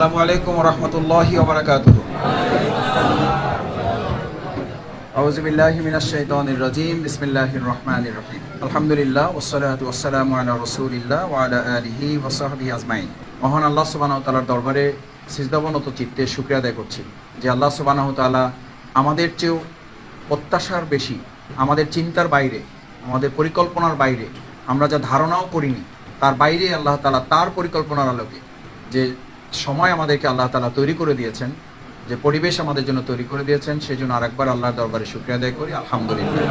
আসসালামু আউযু বিল্লাহি মিনাশ শাইতানির রাজিম, বিসমিল্লাহির রহমানির রহিম। আলহামদুলিল্লাহ মহান আল্লাহ সুবহানাহু ওয়া তাআলার দরবারে সিজদাবনত চিত্তে শুকরিয়া আদায় করছি যে আল্লাহ সুবহানাহু তাআলা আমাদের চেয়েও প্রত্যাশার বেশি, আমাদের চিন্তার বাইরে, আমাদের পরিকল্পনার বাইরে আমরা যা ধারণাও করিনি, তার বাইরে আল্লাহ তাআলা তার পরিকল্পনার আলোকে যে সময় আমাদেরকে আল্লাহ তালা তৈরি করে দিয়েছেন, যে পরিবেশ আমাদের জন্য তৈরি করে দিয়েছেন সেই জন্য আরেকবার আল্লাহর দরবারে শুক্রিয়া আদায় করি, আলহামদুলিল্লাহ।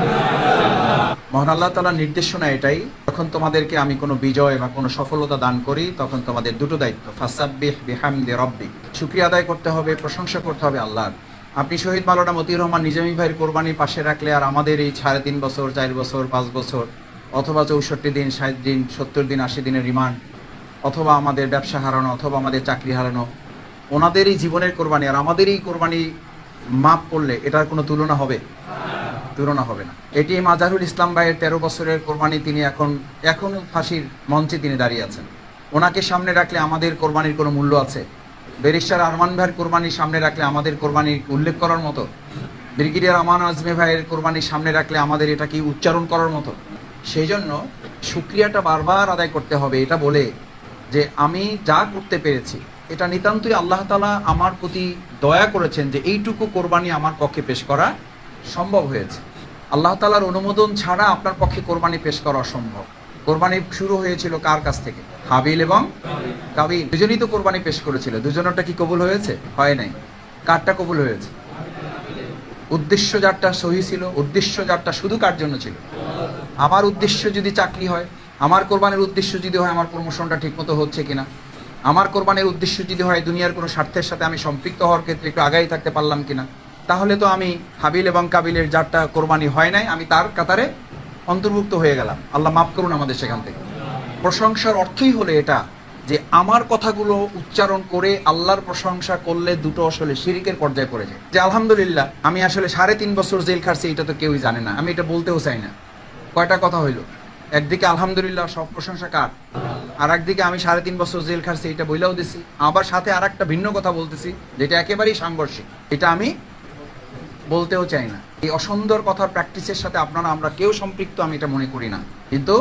মহান আল্লাহ তালার নির্দেশনা এটাই, যখন তোমাদেরকে আমি কোনো বিজয় বা কোনো সফলতা দান করি, তখন তোমাদের দুটো দায়িত্ব, ফাসাব্বিহ বিহামদে রব্বি শুক্রিয়া আদায় করতে হবে, প্রশংসা করতে হবে আল্লাহর। আপনি শহীদ মালানা মতিউর রহমান নিজামী ভাইয়ের কোরবানি পাশে রাখলে আর আমাদের এই সাড়ে তিন বছর, চার বছর, পাঁচ বছর, অথবা চৌষট্টি দিন, ষাট দিন, সত্তর দিন, আশি দিনের রিমান্ড অথবা আমাদের ব্যবসা হারানো অথবা আমাদের চাকরি হারানো, ওনাদেরই জীবনের কোরবানি আর আমাদেরই কোরবানি মাপ করলে এটার কোনো তুলনা হবে? তুলনা হবে না। এটি মাজারুল ইসলাম ভাইয়ের তেরো বছরের কোরবানি তিনি এখন, এখনও ফাঁসির মঞ্চে তিনি দাঁড়িয়ে আছেন। ওনাকে সামনে রাখলে আমাদের কোরবানির কোনো মূল্য আছে? ব্যারিস্টার আরমান ভাইয়ের কোরবানি সামনে রাখলে আমাদের কোরবানি উল্লেখ করার মতো? ব্রিগেডিয়ার আমান আজমে ভাইয়ের কোরবানি সামনে রাখলে আমাদের এটা কি উচ্চারণ করার মতো? সেই জন্য সুক্রিয়াটা বারবার আদায় করতে হবে, এটা বলে যে আমি যা করতে পেরেছি, এটা নিতান্তই আল্লাহ তালা আমার প্রতি দয়া করেছেন যে এইটুকু কোরবানি আমার পক্ষে পেশ করা সম্ভব হয়েছে। আল্লাহ তালার অনুমোদন ছাড়া আপনার পক্ষে কোরবানি পেশ করা অসম্ভব। কোরবানি শুরু হয়েছিল কার কাছ থেকে? হাবিল এবং কাবিল। দুজনই তো কোরবানি পেশ করেছিল। দুজনেরটা কি কবুল হয়েছে? হয় নাই। কারটা কবুল হয়েছে? উদ্দেশ্য যারটা সহি ছিল, উদ্দেশ্য যারটা শুধু কার জন্য ছিল? আমার উদ্দেশ্য যদি চাকরি হয় আমার কোরবানির উদ্দেশ্য যদি হয় আমার প্রমোশনটা ঠিকমতো হচ্ছে কিনা? আমার কোরবানির উদ্দেশ্য যদি হয় দুনিয়ার কোনো স্বার্থের সাথে আমি সম্পৃক্ত হওয়ার ক্ষেত্রে একটু আগাই থাকতে পারলাম কিনা? তাহলে তো আমি হাবিল এবং কাবিলের যারটা কোরবানি হয় নাই, আমি তার কাতারে অন্তর্ভুক্ত হয়ে গেলাম। আল্লাহ মাফ করুন আমাদের সেখান থেকে। প্রশংসার অর্থই হলো এটা যে আমার কথাগুলো উচ্চারণ করে আল্লাহর প্রশংসা করলে দুটো আসলে শিরিকের পর্যায়ে পড়ে যায়। যে আলহামদুলিল্লাহ, আমি আসলে সাড়ে তিন বছর জেল খাটছি, এটা তো কেউই জানে না। আমি এটা বলতেও চাই না। কয়টা কথা হইল? একদিকে আলহামদুলিল্লাহ সব প্রশংসা কার আর একদিকে আমি সাড়ে তিন বছর জেল খাটছি, এটা বইলেও দিছি। আবার সাথে আর একটা ভিন্ন কথা বলতেছি, যেটা একেবারেই সাংঘর্ষিক। এটা আমি বলতেও চাই না। এই অসুন্দর কথার প্র্যাকটিসের সাথে আপনারা, আমরা কেউ সম্পৃক্ত, আমি এটা মনে করি না। কিন্তু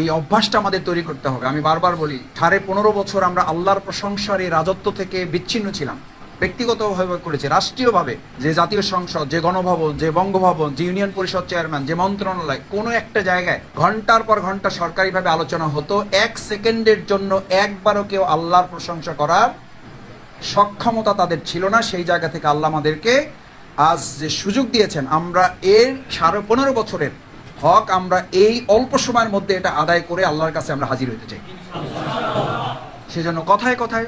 এই অভ্যাসটা আমাদের তৈরি করতে হবে। আমি বারবার বলি, সাড়ে পনেরো বছর আমরা আল্লাহর প্রশংসার এই রাজত্ব থেকে বিচ্ছিন্ন ছিলাম। ব্যক্তিগতভাবে করেছে, রাষ্ট্রীয়ভাবে, যে জাতীয় সংসদ, যে গণভবন, যে বঙ্গভবন, যে ইউনিয়ন পরিষদ চেয়ারম্যান, যে মন্ত্রণালয়, কোনো একটা জায়গায় ঘণ্টার পর ঘণ্টা সরকারিভাবে আলোচনা হতো, এক সেকেন্ডের জন্য একবারও কেউ আল্লাহর প্রশংসা করার সক্ষমতা তাদের ছিল না, সেই জায়গা থেকে আল্লাহ আমাদেরকে আজ যে সুযোগ দিয়েছেন, আমরা এর সাড়ে পনেরো বছরের হক, আমরা এই অল্প সময়ের মধ্যে এটা আদায় করে আল্লাহর কাছে আমরা হাজির হতে চাই। সেজন্য কথায় কথায়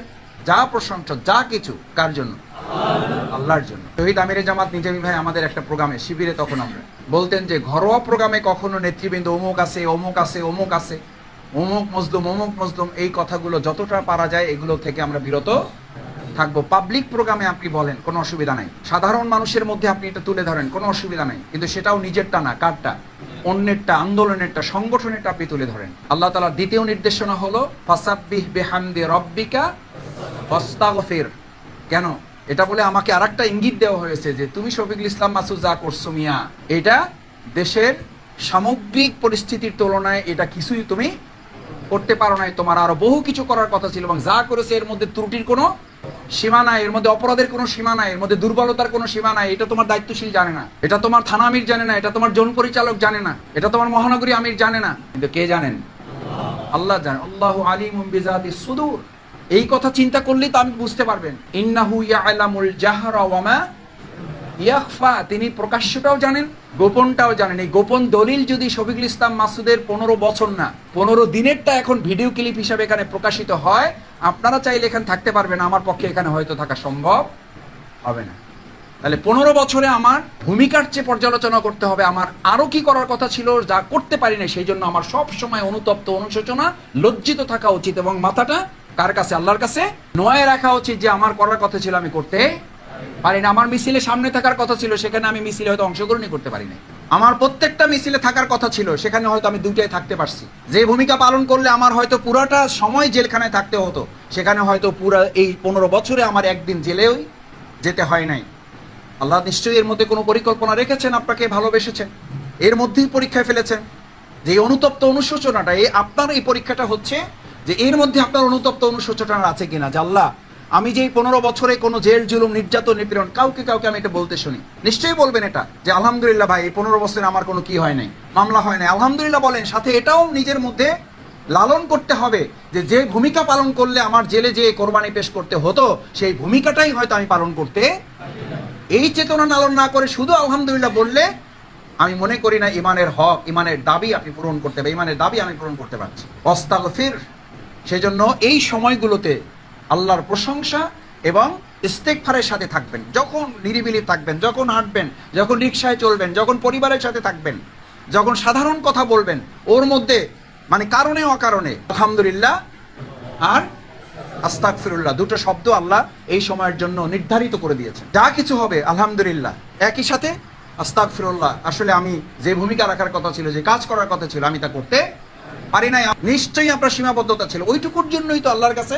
যা প্রশংসা, যা কিছু, কার জন্য? আল্লাহর জন্য। শহীদ আমিরে জামাত নিজামী ভাই আমাদের একটা প্রোগ্রামে, শিবিরে তখন আমরা। বলতেন যে ঘরোয়া প্রোগ্রামে কখনো নেতৃবৃন্দ অমুক আছে অমুক আছে অমুক আছে, অমুক মজলুম অমুক মজলুম, এই কথাগুলো যতটা পারা যায় এগুলো থেকে আমরা বিরত থাকব। পাবলিক প্রোগ্রামে আপনি বলেন, কোনো অসুবিধা নাই। সাধারণ মানুষের মধ্যে আপনি এটা তুলে ধরেন, কোনো অসুবিধা নাই। কিন্তু সেটাও নিজেরটা না, কারটা? অন্যেরটা, আন্দোলনেরটা, সংগঠনেরটা আপনি তুলে ধরেন। আল্লাহ তালার দ্বিতীয় নির্দেশনা হলো, ফাসাব্বিহ বেহামদে রব্বিকা ফস্তাগফির কেন? এটা বলে আমাকে আরেকটা ইঙ্গিত দেওয়া হয়েছে যে তুমি শফিকুল ইসলাম মাসুদ যা করছ মিয়া, এটা দেশের সামগ্রিক পরিস্থিতির তুলনায় এটা কিছুই তুমি করতে পারো নাই। তোমার আরও বহু কিছু করার কথা ছিল এবং যা করেছে এর মধ্যে ত্রুটির কোনো সীমা নাই, এর মধ্যে অপরাধের কোনো সীমা নাই, এর মধ্যে দুর্বলতার কোনো সীমা নাই, এটা তোমার দায়িত্বশীল জানে না। এটা তোমার থানা আমির জানে না, এটা তোমার জন পরিচালক জানে না, এটা তোমার মহানগরী আমির জানে না। কিন্তু কে জানেন? আল্লাহ জানেন আল্লাহ আলিম বিজাতি সুদূর। এই কথা চিন্তা করলেই তো আমি বুঝতে পারবেন। ইন্নাহু ইয়ালামুল জাহরা ওয়ামা ইয়াখফা। তিনি প্রকাশ্যটাও জানেন, গোপনটাও জানেন। এই গোপন দলিল যদি শফিকুল ইসলাম মাসুদের পনেরো বছর না, পনেরো দিনেরটা এখন ভিডিও ক্লিপ হিসাবে এখানে প্রকাশিত হয়, আপনারা চাইলে এখানে থাকতে পারবেন আমার পক্ষে এখানে হয়তো থাকা সম্ভব হবে না। তাহলে পনেরো বছরে আমার ভূমিকার চেয়ে পর্যালোচনা করতে হবে। আমার আরও কি করার কথা ছিল, যা করতে পারি না সেই জন্য আমার সব সময় অনুতপ্ত অনুশোচনা, লজ্জিত থাকা উচিত এবং মাথাটা কার কাছে? আল্লাহর কাছে? নয় রাখা উচিত যে আমার করার কথা ছিল আমি করতে পারি না। আমার মিছিলে সামনে থাকার কথা ছিল, সেখানে আমি মিছিলে হয়তো অংশগ্রহণই করতে পারি না আমার প্রত্যেকটা মিছিলে থাকার কথা ছিল, সেখানে হয়তো আমি দুটাই থাকতে পারছি। যে ভূমিকা পালন করলে আমার হয়তো পুরাটা সময় জেলখানায় থাকতে হতো, সেখানে হয়তো পুরা এই পনেরো বছরে আমার একদিন জেলেও যেতে হয় নাই। আল্লাহ নিশ্চয়ই এর মধ্যে কোনো পরিকল্পনা রেখেছেন আপনাকে, ভালোবেসেছেন। এর মধ্যেই পরীক্ষায় ফেলেছেন। যে অনুতপ্ত অনুশোচনাটা এই আপনার এই পরীক্ষাটা হচ্ছে যে এর মধ্যে আপনার অনুতপ্ত অনুশোচনা আছে কিনা? যে আল্লাহ, আমি যে পনেরো বছরে কোনো জেল, জুলুম, নির্যাতন, নিপীড়ন কাউকে কাউকে আমি এটা বলতে শুনি। নিশ্চয়ই বলবেন এটা, যে আলহামদুলিল্লাহ ভাই, এই পনেরো বছরে আমার কোনো কি হয় নাই, মামলা হয় নাই। আলহামদুলিল্লাহ বলেন, সাথে এটাও নিজের মধ্যে লালন করতে হবে যে যে ভূমিকা পালন করলে আমার জেলে যে কোরবানি পেশ করতে হতো, সেই ভূমিকাটাই হয়তো আমি পালন করতে এই চেতনা লালন না করে শুধু আলহামদুলিল্লাহ বললে আমি মনে করি না, ইমানের হক, ইমানের দাবি আপনি পূরণ করতে পারবেন ইমানের দাবি আমি পূরণ করতে পারছি। অস্তাগফির সেজন্য এই সময়গুলোতে আল্লাহর প্রশংসা এবং ইস্তেকফারের সাথে থাকবেন। যখন নিরিবিলি থাকবেন, যখন হাঁটবেন, যখন রিক্সায় চলবেন, যখন পরিবারের সাথে থাকবেন, যখন সাধারণ কথা বলবেন, ওর মধ্যে মানে কারণে অকারণে, আলহামদুলিল্লাহ আর আস্তাকফিরুল্লাহ দুটো শব্দ আল্লাহ এই সময়ের জন্য নির্ধারিত করে দিয়েছে যা কিছু হবে, আলহামদুলিল্লাহ, একই সাথে আস্তাকফিরুল্লাহ আসলে আমি যে ভূমিকা রাখার কথা ছিল, যে কাজ করার কথা ছিল, আমি তা করতে পারি নাই, নিশ্চয়ই আপনার সীমাবদ্ধতা ছিল। ওইটুকুর জন্যই তো আল্লাহর কাছে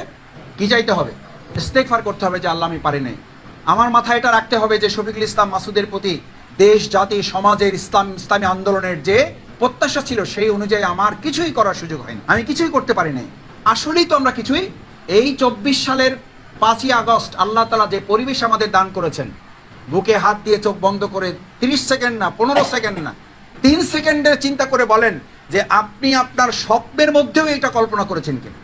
কি চাইতে হবে? ইস্তেকফার করতে হবে যে, আল্লাহ আমি পারি নাই। আমার মাথায় এটা রাখতে হবে যে, শফিকুল ইসলাম মাসুদের প্রতি দেশ, জাতি, সমাজের ইসলাম, ইসলামী আন্দোলনের যে প্রত্যাশা ছিল, সেই অনুযায়ী আমার কিছুই করার সুযোগ হয়নি। আমি কিছুই করতে পারি নাই। আসলেই তো আমরা কিছুই এই চব্বিশ সালের পাঁচই আগস্ট আল্লাহ তালা যে পরিবেশ আমাদের দান করেছেন, বুকে হাত দিয়ে চোখ বন্ধ করে তিরিশ সেকেন্ড না, পনেরো সেকেন্ড না তিন সেকেন্ডের চিন্তা করে বলেন যে আপনি আপনার স্বপ্নের মধ্যেও এটা কল্পনা করেছেন কিনা?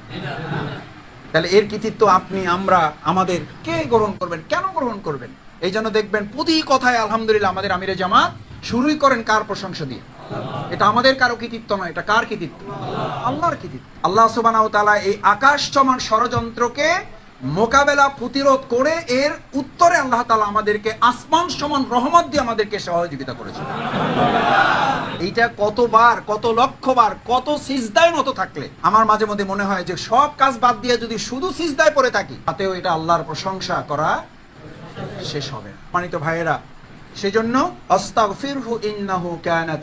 তাহলে এর কৃতিত্ব আপনি, আমরা, আমাদের কে গ্রহণ করবেন? কেন গ্রহণ করবেন? এই জন্য দেখবেন প্রতি কথায় আলহামদুলিল্লাহ আমাদের আমিরে জামাত শুরুই করেন কার প্রশংসা দিয়ে। এটা আমাদের কারও কৃতিত্ব নয়, এটা কার কৃতিত্ব? আল্লাহর কৃতিত্ব। আল্লাহ তাআলা এই আকাশ সমান ষড়যন্ত্রকে মোকাবেলা প্রতিরোধ করে এর উত্তরে আল্লাহ তাআলা আমাদেরকে আসমান সমান রহমত দিয়ে আমাদেরকে সহযোগিতা করেছেন। এইটা কতবার, কত লক্ষবার, কত সিজদায় মতো থাকলে। আমার মাঝে মধ্যে মনে হয় যে সব কাজ বাদ দিয়ে যদি শুধু সিজদায় পড়ে থাকি, তাতেও এটা আল্লাহর প্রশংসা করা শেষ হবে মানিত ভাইয়েরা, সেজন্য আস্তাগফিরহু ইন্নাহু কানা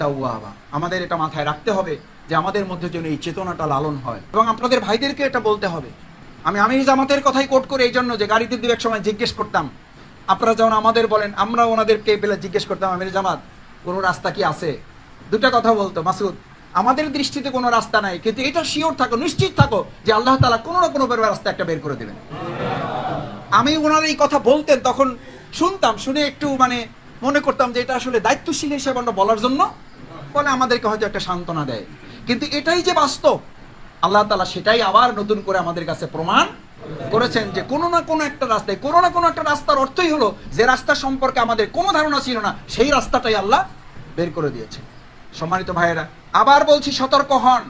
আমাদের এটা মাথায় রাখতে হবে যে আমাদের মধ্যে যেন এই চেতনাটা লালন হয়। এবং আপনাদের ভাইদেরকে এটা বলতে হবে আমি আমির জামাতের কথাই কোট করে এই জন্য যে গাড়িতে দু এক সময় জিজ্ঞেস করতাম। আপনারা যেমন আমাদের বলেন আমরা ওনাদেরকে পেলে জিজ্ঞেস করতাম, আমির জামাত, কোনো রাস্তা কি আছে? দুটা কথা বলতো, মাসুদ। আমাদের দৃষ্টিতে কোনো রাস্তা নাই, কিন্তু এটা শিওর থাকো, নিশ্চিত থাকো যে আল্লাহ তালা কোনো না কোনো রাস্তা একটা বের করে দেবেন। আমি ওনার এই কথা বলতেন, তখন শুনতাম, শুনে একটু মানে মনে করতাম যে এটা আসলে দায়িত্বশীল হিসেবে আমরা বলার জন্য বলে আমাদেরকে হয়তো একটা সান্ত্বনা দেয়। কিন্তু এটাই যে বাস্তব আল্লাহ তালা সেটাই আবার নতুন করে আমাদের কাছে প্রমাণ করেছেন যে কোনো না কোনো একটা রাস্তায়, কোনো না কোনো একটা রাস্তার অর্থই হলো যে রাস্তা সম্পর্কে আমাদের কোনো ধারণা ছিল না, সেই রাস্তাটাই আল্লাহ বের করে দিয়েছে। সম্মানিত ভাইয়েরা, আবার বলছি সতর্ক হন।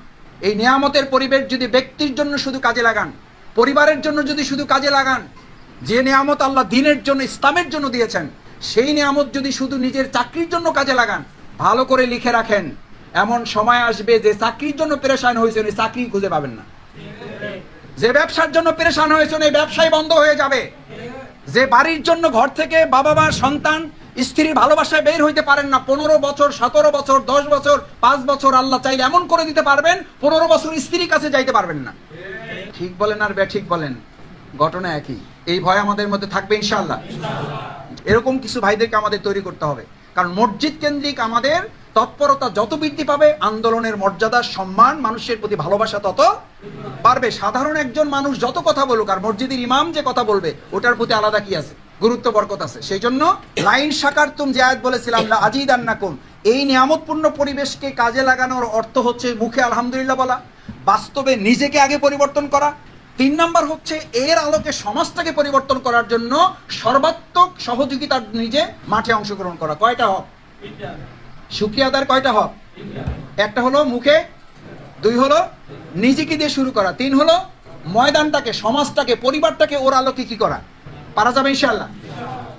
এই নিয়ামতের পরিবেশ যদি ব্যক্তির জন্য শুধু কাজে লাগান, পরিবারের জন্য যদি শুধু কাজে লাগান, যে নিয়ামত আল্লাহ দিনের জন্য, ইসলামের জন্য দিয়েছেন, সেই নিয়ামত যদি শুধু নিজের চাকরির জন্য কাজে লাগান, ভালো করে লিখে রাখেন। এমন সময় আসবে যে চাকরির জন্য পেরেশান হয়েছেন এই চাকরি খুঁজে পাবেন না। যে ব্যবসার জন্য পেরেশান হয়েছেন এই ব্যবসায় বন্ধ হয়ে যাবে। যে বাড়ির জন্য ঘর থেকে বাবা মা, সন্তান, স্ত্রীর ভালোবাসায় বের হইতে পারেন না, পনেরো বছর, সতেরো বছর, দশ বছর, পাঁচ বছর আল্লাহ চাইলে এমন করে দিতে পারবেন, পনেরো বছর স্ত্রীর কাছে যাইতে পারবেন না। ঠিক বলেন আর বে ঠিক বলেন। ঘটনা একই। এই ভয় আমাদের মধ্যে থাকবে ইনশাল্লাহ এরকম কিছু ভাইদেরকে আমাদের তৈরি করতে হবে। কারণ মসজিদ কেন্দ্রিক আমাদের তৎপরতা যত বৃদ্ধি পাবে, আন্দোলনের মর্যাদা, সম্মান, মানুষের প্রতি ভালোবাসা তত পারবে সাধারণ একজন মানুষ যত কথা বলুক, আর মসজিদের ইমাম যে কথা বলবে, ওটার প্রতি আলাদা কি আছে? গুরুত্ব, বরকত আছে। সেই জন্য লাইন শাকার তুম যে বলেছিলাম আজিদ আন্নাকুম এই নিয়ামতপূর্ণ পরিবেশকে কাজে লাগানোর অর্থ হচ্ছে মুখে আলহামদুলিল্লাহ বলা, বাস্তবে নিজেকে আগে পরিবর্তন করা। তিন নাম্বার হচ্ছে এর আলোকে সমাজটাকে পরিবর্তন করার জন্য সর্বাত্মক সহযোগিতার নিজে মাঠে অংশগ্রহণ করা। কয়টা হক? সুক্রিয়াদার কয়টা হক? একটা হলো মুখে, দুই হলো নিজেকে দিয়ে শুরু করা, তিন হলো ময়দানটাকে, সমাজটাকে, পরিবারটাকে ওর আলোকে কি করা? পারা যাবে ইনশাল্লাহ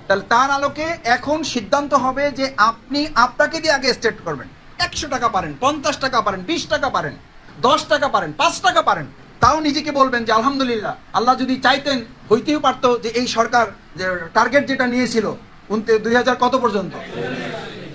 তাহলে তার আলোকে এখন সিদ্ধান্ত হবে যে আপনি আপনাকে দিয়ে আগে স্টেট করবেন। একশো টাকা পারেন, পঞ্চাশ টাকা পারেন, বিশ টাকা পারেন, দশ টাকা পারেন, পাঁচ টাকা পারেন। তাও নিজেকে বলবেন যে আলহামদুলিল্লাহ, আল্লাহ যদি চাইতেন, হইতেও পারতো যে এই সরকার যে টার্গেট যেটা নিয়েছিল দুই হাজার কত পর্যন্ত?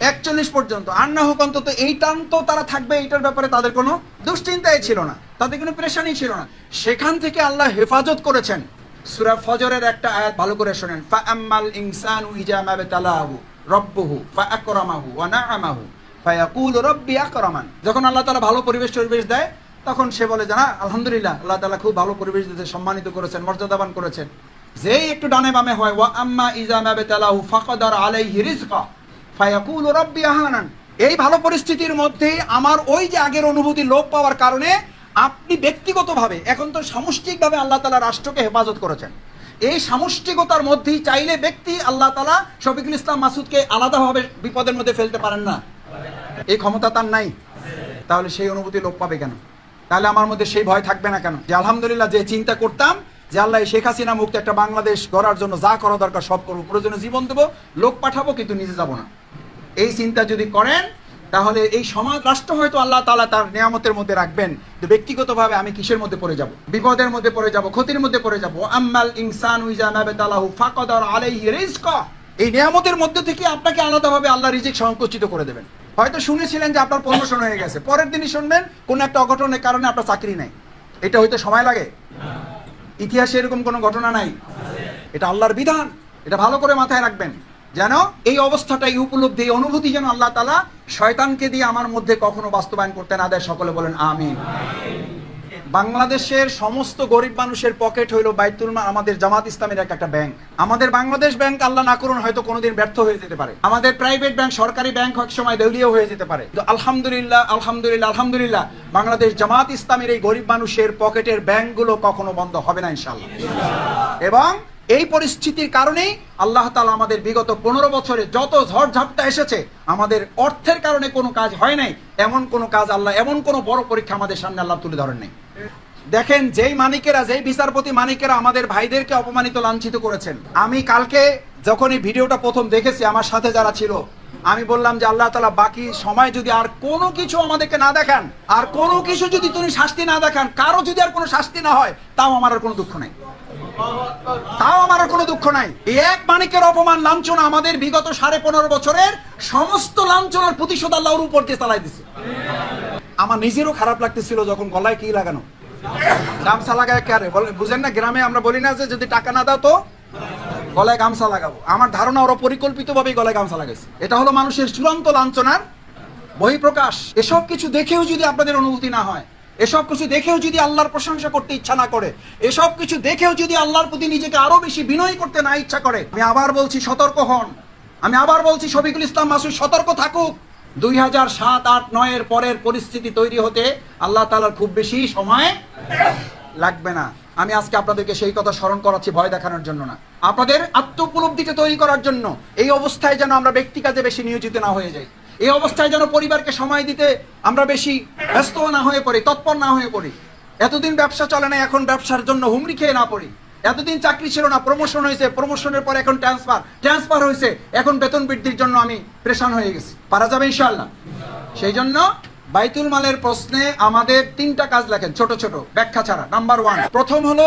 একচল্লিশ পর্যন্ত। আর না হোক অন্তত এই টান তো তারা থাকবে, এইটার ব্যাপারে তাদের কোনো দুশ্চিন্তাই ছিল না। তাদের কোনো প্রেশানই ছিল না। সেখান থেকে আল্লাহ হেফাজত করেছেন। সূরা ফজরের একটা আয়াত ভালো করে শোনেন। ফা আম্মাল ইনসানু ইজা মাবতালাহু রব্বুহু ফা আকরামাহু ওয়া নাআমাহু ফায়াকুলু রব্বি আকরামান। যখন আল্লাহ তাআলা ভালো পরিবেশ পরিবেশ দেয়, তখন সে বলে, জানা, আলহামদুলিল্লাহ, আল্লাহ তাআলা খুব ভালো পরিবেশ দিতে সম্মানিত করেছেন, মর্যাদাবান করেছেন। যেই একটু ডানে বামে হয়, ওয়া আম্মা ইজা মাবতালাহু ফাকাদার আলাইহি রিজকা ফায়াকুলু রব্বি আহানান। এই ভালো পরিস্থিতির মধ্যে আমার ওই যে আগের অনুভূতি লোপ পাওয়ার কারণে আপনি ব্যক্তিগতভাবে এখন তো সামষ্টিকভাবে আল্লাহ তালা রাষ্ট্রকে হেফাজত করেছেন। এই সামষ্টিকতার মধ্যেই চাইলে ব্যক্তি আল্লাহ তালা শফিকুল ইসলাম মাসুদকে আলাদাভাবে বিপদের মধ্যে ফেলতে পারেন না। এই ক্ষমতা তার নাই। তাহলে সেই অনুভূতি লোপ পাবে কেন? তাহলে আমার মধ্যে সেই ভয় থাকবে না কেন? যে আলহামদুলিল্লাহ যে চিন্তা করতাম যে আল্লাহ শেখ হাসিনা মুক্ত একটা বাংলাদেশ গড়ার জন্য যা করা দরকার সব করব, প্রয়োজনে জীবন দেবো, লোক পাঠাবো, কিন্তু নিজে যাব না। এই চিন্তা যদি করেন, তাহলে এই সমাজ রাষ্ট্র হয়তো আল্লাহ তালা তার নিয়ামতের মধ্যে রাখবেন। কিন্তু ব্যক্তিগতভাবে আমি কিসের মধ্যে পড়ে যাব? বিপদের মধ্যে পড়ে যাব? ক্ষতির মধ্যে পড়ে যাব? আম্মাল ইনসান এই নিয়ামতের মধ্যে থেকে আপনাকে আলাদাভাবে আল্লাহ রিজিক সংকুচিত করে দেবেন। হয়তো শুনেছিলেন যে আপনার প্রমোশন হয়ে গেছে। পরের দিনই শুনবেন, কোন একটা অঘটনের কারণে আপনার চাকরি নাই। এটা হয়তো সময় লাগে। ইতিহাসে এরকম কোনো ঘটনা নাই। এটা আল্লাহর বিধান। এটা ভালো করে মাথায় রাখবেন। যেন এই অবস্থাটা এই উপলব্ধি, এই অনুভূতি যেন আল্লাহ তালা শয়তানকে দিয়ে আমার মধ্যে কখনো বাস্তবায়ন করতে না দেয়। সকলে বলেন, আমিন। বাংলাদেশের সমস্ত গরিব মানুষের পকেট হইল বাইতুল আমাদের জামাত ইসলামের এক একটা ব্যাংক। আমাদের বাংলাদেশ ব্যাংক আল্লাহ না করুন, হয়তো কোনোদিন ব্যর্থ হয়ে যেতে পারে। আমাদের প্রাইভেট ব্যাংক, সরকারি ব্যাংক এক সময় দেউলিয়া হয়ে যেতে পারে। তো আলহামদুলিল্লাহ আলহামদুলিল্লাহ আলহামদুলিল্লাহ, বাংলাদেশ জামাত ইসলামের এই গরিব মানুষের পকেটের ব্যাংকগুলো কখনো বন্ধ হবে না ইনশাল্লাহ এবং এই পরিস্থিতির কারণেই আল্লাহ তালা আমাদের বিগত পনেরো বছরে যত ঝড়ঝাপটা এসেছে, আমাদের অর্থের কারণে কোনো কাজ হয় নাই। এমন কোনো কাজ আল্লাহ, এমন কোনো বড় পরীক্ষা আমাদের সামনে আল্লাহ তুলে ধরেন নাই। দেখেন, যেই মানিকেরা যেই বিচারপতি মানিকেরা আমাদের ভাইদেরকে অপমানিত, লাঞ্ছিত করেছেন, আমি কালকে যখন এই ভিডিওটা প্রথম দেখেছি, আমার সাথে যারা ছিল, আমি বললাম যে আল্লাহ তালা বাকি সময় যদি আর কোনো কিছু আমাদেরকে না দেখান, আর কোনো কিছু যদি তুমি শাস্তি না দেখান, কারও যদি আর কোনো শাস্তি না হয়, তাও আমার আর কোনো দুঃখ নাই। তাও আমার কোনো দুঃখ নাই। এক মানিকের অপমান লাঞ্ছনা আমাদের বিগত সাড়ে পনেরো বছরের সমস্ত লাঞ্ছনার প্রতিশোধ আল্লাহর উপর দিয়ে চালাই দিছে। আমার নিজেরও খারাপ লাগতেছিল যখন গলায় কি লাগানো। গামছা লাগায় কে বুঝেন না, গ্রামে আমরা বলি না যে যদি টাকা না দাও তো গলায় গামছা লাগাবো। আমার ধারণা, ওরা পরিকল্পিত ভাবে গলায় গামছা লাগাইছে। এটা হলো মানুষের চূড়ান্ত লাঞ্ছনার বহিঃপ্রকাশ। এসব কিছু দেখেও যদি আপনাদের অনুভূতি না হয় এসব কিছু দেখেও যদি আল্লাহর প্রশংসা করতে ইচ্ছা না করে, এসব কিছু দেখেও যদি আল্লাহর প্রতি নিজেকে আরও বেশি বিনয় করতে না ইচ্ছা করে, আমি আবার বলছি সতর্ক হন। আমি আবার বলছি শফিকুল ইসলাম মাসুদ, সতর্ক থাকুক। দুই হাজার সাত, আট, নয়ের পরের পরিস্থিতি তৈরি হতে আল্লাহ তালার খুব বেশি সময় লাগবে না। আমি আজকে আপনাদেরকে সেই কথা স্মরণ করাচ্ছি ভয় দেখানোর জন্য না। আপনাদের আত্ম উপলব্ধিকে তৈরি করার জন্য এই অবস্থায় যেন আমরা ব্যক্তি কাজে বেশি নিয়োজিত না হয়ে যাই। এই অবস্থায় যেন পরিবারকে সময় দিতে আমরা বেশি ব্যস্ত না হয়ে পড়ি, তৎপর না হয়ে পড়ি। এতদিন ব্যবসা চলে না, এখন ব্যবসার জন্য হুমড়ি খেয়ে না পড়ি। এতদিন চাকরি ছিল না প্রমোশন হয়েছে প্রমোশনের পর এখন ট্রান্সফার ট্রান্সফার হয়েছে, এখন বেতন বৃদ্ধির জন্য আমি প্রেশান হয়ে গেছি। পারা যাবে ইনশাল্লাহ সেই জন্য বাইতুল মালের প্রশ্নে আমাদের তিনটা কাজ লেখেন, ছোট ছোট, ব্যাখ্যা ছাড়া। নাম্বার ওয়ান প্রথম হলো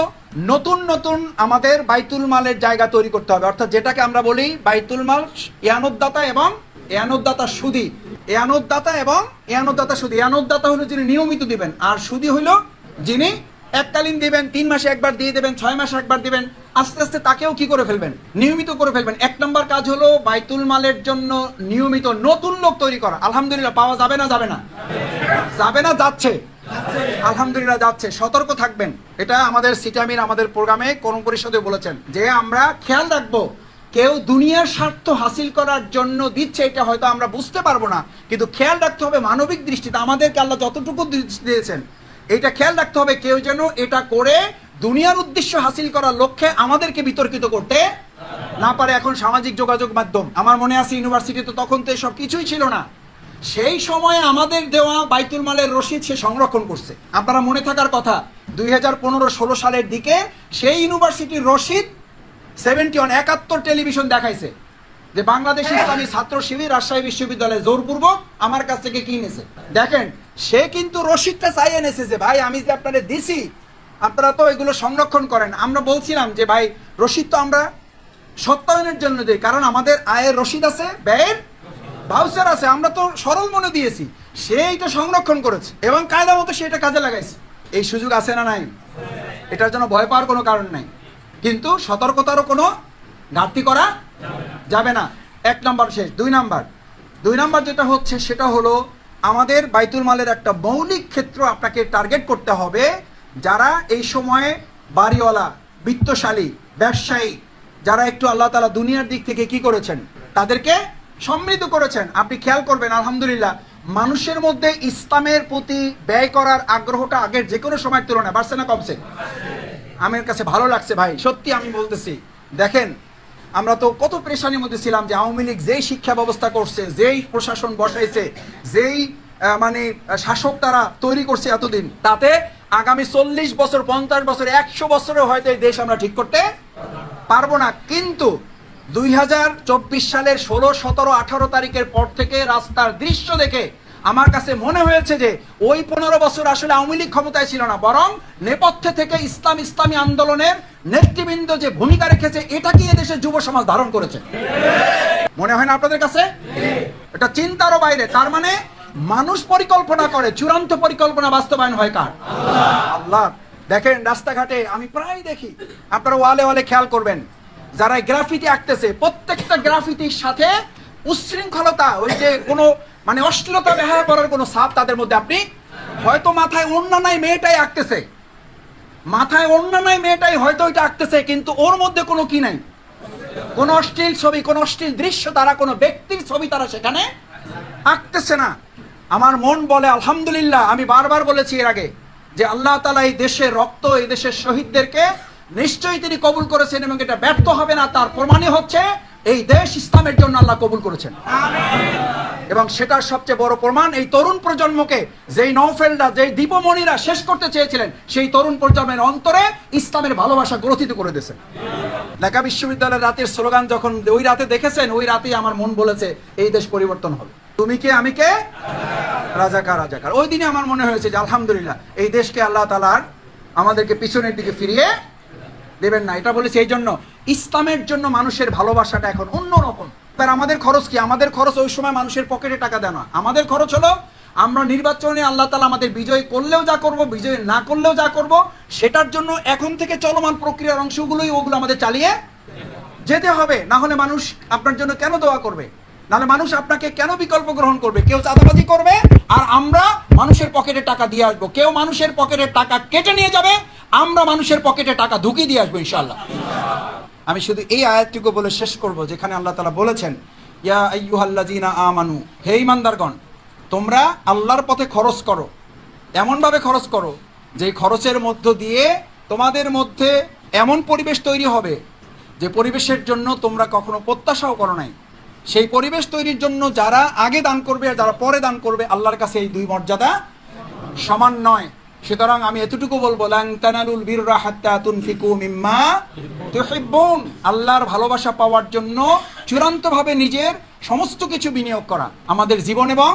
নতুন নতুন আমাদের বাইতুল মালের জায়গা তৈরি করতে হবে। অর্থাৎ যেটাকে আমরা বলি বাইতুল মাল, ইয়ানুদ্দাতা এবং এয়ানুদ্দাতা সুদি। এয়ানুদ্দাতা এবং এয়ানুদ্দাতা সুদি। এয়ানুদ্দাতা হলো যিনি নিয়মিত দিবেন, আর সুদি হলো যিনি এককালীন দিবেন, তিন মাসে একবার দিয়ে দেবেন, ছয় মাসে একবার দিবেন। আস্তে আস্তে তাকেও কি করে ফেলবেন? নিয়মিত করে ফেলবেন। এক নম্বর কাজ হলো বাইতুল মালের জন্য নিয়মিত নতুন লোক তৈরি করা। আলহামদুলিল্লাহ, পাওয়া যাবে না যাবে না। যাবে না, যাচ্ছে। আলহামদুলিল্লাহ, যাচ্ছে। সতর্ক থাকবেন। এটা আমাদের সিটামির আমাদের প্রোগ্রামে কোন পরিষদে বলেছেন যে আমরা খেয়াল রাখব কেউ দুনিয়ার স্বার্থ হাসিল করার জন্য দিচ্ছে, এটা হয়তো আমরা বুঝতে পারব না। কিন্তু খেয়াল রাখতে হবে মানবিক দৃষ্টিতে, আমাদেরকে আল্লাহ যতটুকু দিয়েছেন, এটা খেয়াল রাখতে হবে কেউ যেন এটা করে দুনিয়ার উদ্দেশ্য হাসিল করার লক্ষ্যে আমাদেরকে বিতর্কিত করতে না পারে। এখন সামাজিক যোগাযোগ মাধ্যম, আমার মনে আছে ইউনিভার্সিটিতে তখন তো এসব কিছুই ছিল না। সেই সময়ে আমাদের দেওয়া বাইতুল মালের রসিদ সে সংরক্ষণ করছে। আপনারা মনে থাকার কথা, দুই হাজার পনেরো ষোলো সালের দিকে সেই ইউনিভার্সিটির রসিদ সেভেন্টি ওয়ান, একাত্তর টেলিভিশন দেখাইছে যে বাংলাদেশ ইসলামী ছাত্র শিবির রাজশাহী বিশ্ববিদ্যালয়ে জোরপূর্বক আমার কাছ থেকে কিনেছে দেখেন, সে কিন্তু রসিদটা চাই এনেছে যে, ভাই, আমি যে আপনাদের দিছি, আপনারা তো এগুলো সংরক্ষণ করেন। আমরা বলছিলাম যে, ভাই রসিদ তো আমরা সত্যায়নের জন্য দিই, কারণ আমাদের আয়ের রসিদ আছে, ব্যয়ের ভাউচার আছে, আমরা তো সরল মনে দিয়েছি। সে এটা সংরক্ষণ করেছে এবং কায়দা মতো সে এটা কাজে লাগাইছে। এই সুযোগ আছে না নাই? এটার জন্য ভয় পাওয়ার কোনো কারণ নাই। কিন্তু সতর্কতারও কোনো ঘাটতি করা যাবে না। এক নম্বর শেষ, দুই নাম্বার। দুই নাম্বার যেটা হচ্ছে, সেটা হলো আমাদের বাইতুল মালের একটা মৌলিক ক্ষেত্র আপনাকে টার্গেট করতে হবে, যারা এই সময়ে বাড়িওয়ালা, বিত্তশালী, ব্যবসায়ী, যারা একটু আল্লাহ তালা দুনিয়ার দিক থেকে কি করেছেন, তাদেরকে সমৃদ্ধ করেছেন। আপনি খেয়াল করবেন, আলহামদুলিল্লাহ, মানুষের মধ্যে ইসলামের প্রতি ব্যয় করার আগ্রহটা আগের যে কোনো সময়ের তুলনায় বাড়ছে না কমছে? আমার কাছে ভালো লাগছে ভাই, সত্যি আমি বলতেছি। দেখেন, আমরা তো কত প্রেশানির মধ্যে ছিলাম যে আওয়ামী লীগ যেই শিক্ষা ব্যবস্থা করছে, যেই প্রশাসন বসাইছে, যেই মানে শাসক তারা তৈরি করছে এতদিন, তাতে আগামী চল্লিশ বছর, পঞ্চাশ বছর, একশো বছরে হয়তো এই দেশ আমরা ঠিক করতে পারব না। কিন্তু দুই হাজার চব্বিশ সালের ষোলো, সতেরো, আঠারো তারিখের পর থেকে রাস্তার দৃশ্য দেখে আমার কাছে মনে হয়েছে যে ওই পনেরো বছর আসলে আওয়ামী লীগ ক্ষমতায় ছিল না, বরং নেপথ্যে থেকে ইসলাম ইসলামী আন্দোলনের নেতৃবৃন্দ যে ভূমিকা রেখেছে, এটা কি এদেশের যুব সমাজ ধারণ করেছে? মনে হয় না আপনাদের কাছে? এটা চিন্তারও বাইরে, তার মানে মানুষ পরিকল্পনা করে, চূড়ান্ত পরিকল্পনা বাস্তবায়ন হয় কার? আল্লাহ, দেখেন রাস্তাঘাটে আমি প্রায় দেখি, আপনারা ওয়ালে ওয়ালে খেয়াল করবেন, যারা গ্রাফিতি আঁকতেছে, প্রত্যেকটা গ্রাফিতির সাথে উচ্ছৃঙ্খলতা, ওই যে কোনো মানে অশ্লীলতা বেহায়া করার কোনো সাপ তাদের মধ্যে আপনি হয়তো মাথায় অন্য নাই মেয়েটাই আঁকতেছে। মাথায় অন্য নাই মেয়েটাই হয়তো ওইটা আঁকতেছে, কিন্তু ওর মধ্যে কোনো কি নাই? কোন অশ্লীল ছবি, কোন অশ্লীল দৃশ্য তারা, কোনো ব্যক্তির ছবি তারা সেখানে আঁকতেছে না। আমার মন বলে, আলহামদুলিল্লাহ, আমি বারবার বলেছি এর আগে যে আল্লাহ তালা এই দেশের রক্ত, এই দেশের শহীদদেরকে নিশ্চয়ই তিনি কবুল করেছেন এবং এটা ব্যর্থ হবে না তার প্রমাণই হচ্ছে এই দেশ ইসলামের জন্য আল্লাহ কবুল করেছেন। এবং সেটার সবচেয়ে বড় প্রমাণ এই তরুণ প্রজন্মকে যেই নৌফেলরা যেই দীপমণিরা শেষ করতে চেয়েছিলেন সেই তরুণ প্রজন্মের অন্তরে ইসলামের ভালোবাসা গ্রথিত করে দিয়েছেন ঢাকা বিশ্ববিদ্যালয়ের রাতের স্লোগান যখন ওই রাতে দেখেছেন ওই রাতেই আমার মন বলেছে এই দেশ পরিবর্তন হবে। তুমি কে আমি কে? রাজাকার রাজাকার। ওই দিনে আমার মনে হয়েছে যে আলহামদুলিল্লাহ এই দেশকে আল্লাহ তালার আমাদেরকে পিছনের দিকে ফিরিয়ে দেবেন না। এটা বলেছি এই জন্য ইসলামের জন্য মানুষের ভালোবাসাটা এখন অন্যরকম। তার আমাদের খরচ কি? আমাদের খরচ ওই সময় মানুষের পকেটে টাকা দেয় না। আমাদের খরচ হলো আমরা নির্বাচনে আল্লাহ তালা আমাদের বিজয় করলেও যা করব, বিজয় না করলেও যা করব, সেটার জন্য এখন থেকে চলমান প্রক্রিয়ার অংশগুলোই ওগুলো আমাদের চালিয়ে যেতে হবে। না হলে মানুষ আপনার জন্য কেন দোয়া করবে? নাহলে মানুষ আপনাকে কেন বিকল্প গ্রহণ করবে? কেউ চাঁদাবাজি করবে, আর আমরা মানুষের পকেটে টাকা দিয়ে আসব। কেউ মানুষের পকেটে টাকা কেটে নিয়ে যাবে, আমরা মানুষের পকেটে টাকা ঢুকিয়ে দিয়ে আসব ইনশাল্লাহ আমি শুধু এই আয়াতটুকু বলে শেষ করব, যেখানে আল্লাহ তালা বলেছেন, ইয়া আইয়ুহাল্লাযীনা আমানু হে ইমানদারগণ তোমরা আল্লাহর পথে খরচ করো। এমনভাবে খরচ করো, যে খরচের মধ্য দিয়ে তোমাদের মধ্যে এমন পরিবেশ তৈরি হবে, যে পরিবেশের জন্য তোমরা কখনো প্রত্যাশাও করো নাই। সেই পরিবেশ তৈরির জন্য যারা আগে দান করবে আর যারা পরে দান করবে, আল্লাহর কাছে এই দুই মর্যাদা সমান নয়। সুতরাং আমি এতটুকু বলব, লাং তানালুল বিররা হাত্তা তুনফিকু মিম্মা তুহিব্বুন। আল্লাহর ভালোবাসা পাওয়ার জন্য চূড়ান্তভাবে নিজের সমস্ত কিছু বিনিয়োগ করা, আমাদের জীবন এবং